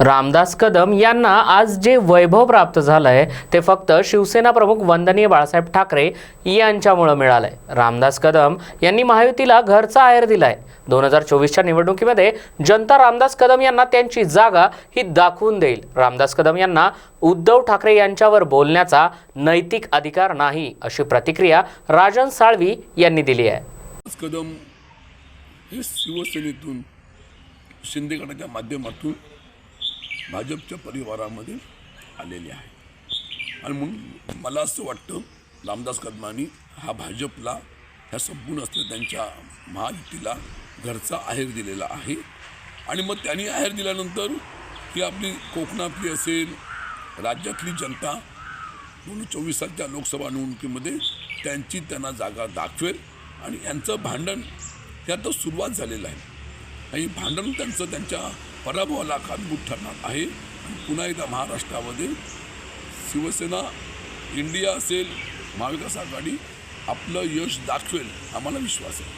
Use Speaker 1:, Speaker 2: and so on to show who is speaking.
Speaker 1: रामदास कदम यांना आज जे वैभव प्राप्त झालंय ते फक्त शिवसेना प्रमुख वंदनीय बाळासाहेब ठाकरे यांच्यामुळं मिळालंय. रामदास कदम यांनी महायुतीला घरचा आहेर दिलाय. दोन हजार चोवीसच्या निवडणुकीमध्ये जनता रामदास कदम यांना त्यांची जागा ही दाखवून देईल. रामदास कदम यांना उद्धव ठाकरे यांच्यावर बोलण्याचा नैतिक अधिकार नाही अशी प्रतिक्रिया राजन साळवी यांनी दिली आहे.
Speaker 2: कदम हे शिवसेनेतून शिंदे गटाच्या माध्यमातून भाजपच्या परिवारामध्ये आलेले आहे. आणि म्हणून मला असं वाटतं रामदास कदमानी हा भाजपला ह्या संपूर्ण असलेल्या त्यांच्या महायुतीला घरचा आहेर दिलेला आहे. आणि मग त्यांनी आहेर दिल्यानंतर ही आपली कोकणातली असेल राज्यातली जनता दोन चोवीस लोकसभा निवडणुकीमध्ये त्यांची त्यांना जागा दाखवेल. आणि यांचं भांडण हे आता सुरुवात झालेलं आहे. आणि भांडण त्यांचं त्यांच्या पराभवाला कारणभूत ठरणार आहे. आणि पुन्हा एकदा महाराष्ट्रामध्ये शिवसेना इंडिया असेल महाविकास आघाडी आपलं यश दाखवेल आम्हाला विश्वास आहे.